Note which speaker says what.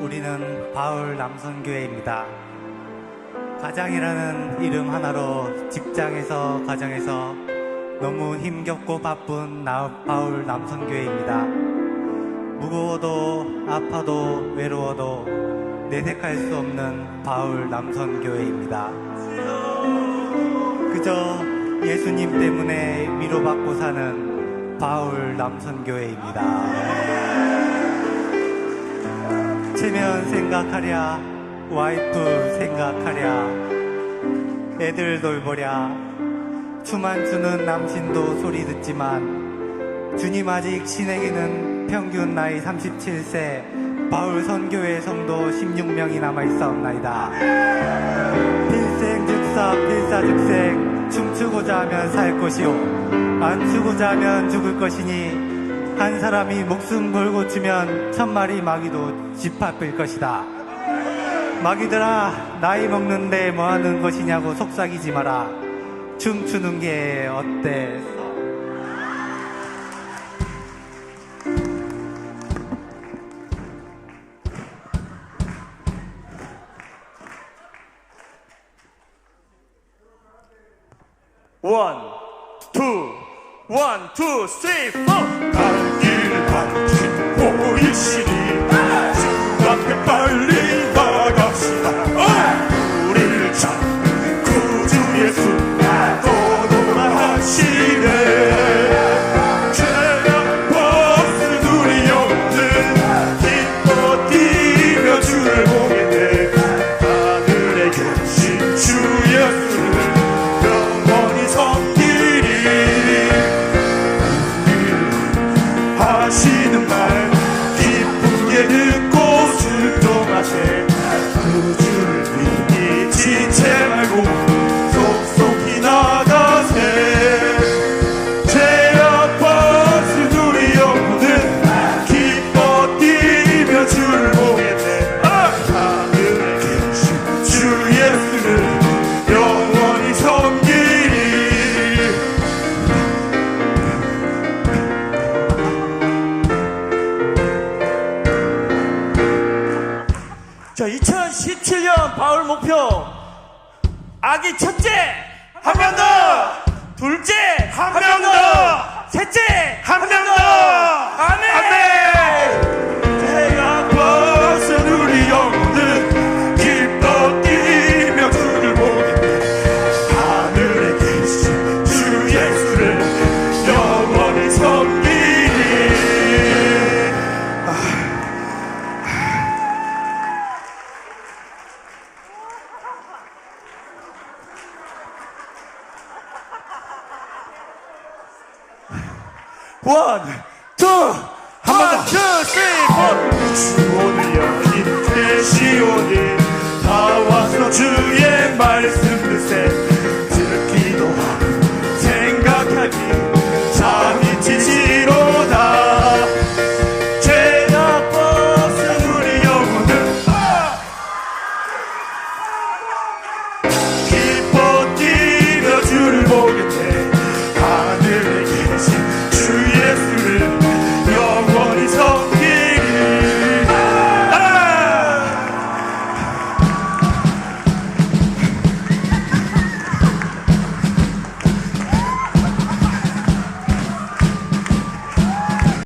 Speaker 1: 우리는 바울 남선교회입니다. 가장이라는 이름 하나로 직장에서 가정에서 너무 힘겹고 바쁜 나, 바울 남선교회입니다. 무거워도 아파도 외로워도 내색할 수 없는 바울 남선교회입니다. 그저 예수님 때문에 위로받고 사는 바울 남선교회입니다. 체면 생각하랴, 와이프 생각하랴, 애들 돌보랴, 추만 주는 남신도 소리 듣지만 주님 아직 신에게는 평균 나이 37세 바울 선교회 성도 16명이 남아있사옵나이다. 필생 즉사 필사 즉생 춤추고자 하면 살 것이요 안 추고자 하면 죽을 것이니 한 사람이 목숨 걸고 추면 천 마리 마귀도 집합일 것이다. 마귀들아 나이 먹는데 뭐 하는 것이냐고 속삭이지 마라. 춤추는 게 어때?
Speaker 2: 원, 투, 원, 투, 쓰리, 포.
Speaker 3: 하시네. 죄악 벗은 우리 영혼은 기뻐 뛰며 주를 보겠네. 하늘에 계신 주 예수를 영원히 섬기리. 하시는 말 듣고 순종하세. 그 주를 믿지
Speaker 2: 자, 2017년 바울 목표. 아기 첫째,
Speaker 3: 한 명 더!
Speaker 2: 둘째,
Speaker 3: 한 명 더! 원,
Speaker 2: 투,
Speaker 3: 한 번 더.
Speaker 2: 원, 투, 쓰리,